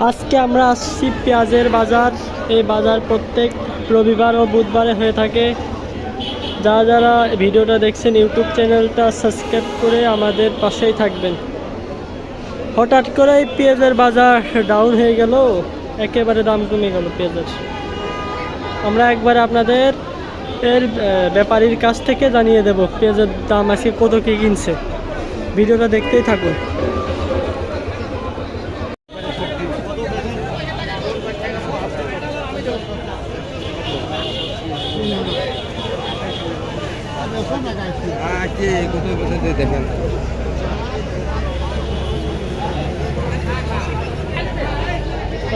আজকে আমরা আসছি পেঁয়াজের বাজার। এই বাজার প্রত্যেক রবিবার ও বুধবারে হয়ে থাকে। যারা যারা ভিডিওটা দেখছেন, ইউটিউব চ্যানেলটা সাবস্ক্রাইব করে আমাদের পাশেই থাকবেন। হঠাৎ করেই পেঁয়াজের বাজার ডাউন হয়ে গেল। একেবারে দাম কমে গেল পেঁয়াজের। আমরা একবার আপনাদের এর ব্যাপারীর কাছ থেকে জানিয়ে দেব পেঁয়াজের দাম আজকে কত কি কিনছে। ভিডিওটা দেখতেই থাকুন।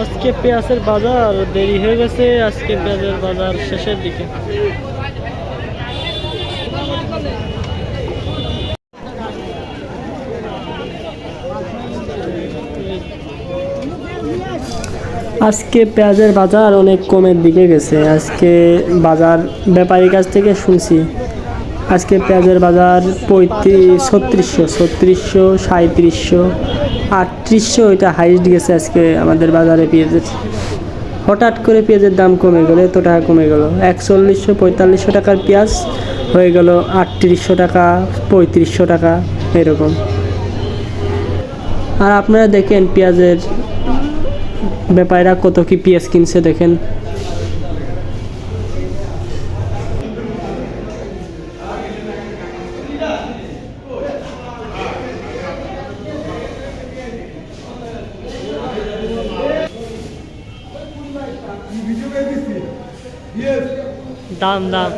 আজকে পেঁয়াজের বাজার দেরি হয়ে গেছে, আজকে পেঁয়াজের বাজার শেষের দিকে। আজকে পেঁয়াজের বাজার অনেক কমের দিকে গেছে, আজকে বাজার ব্যাপারীর কাছ থেকে শুনছি। আজকে পেঁয়াজের বাজার পঁয়ত্রিশ, ছত্রিশশো ছত্রিশশো সাঁত্রিশশো আটত্রিশশো, এটা হাইস্ট গেছে আজকে আমাদের বাজারে পেঁয়াজের। হঠাৎ করে পেঁয়াজের দাম কমে গেলো, এত টাকা কমে গেলো। একচল্লিশশো পঁয়তাল্লিশশো টাকার পেঁয়াজ হয়ে গেল আটত্রিশশো টাকা, পঁয়ত্রিশশো টাকা, এরকম। আর আপনারা দেখেন পেঁয়াজের ব্যাপারীরা কত কি পেঁয়াজ কিনছে, দেখেন। দাম দাম।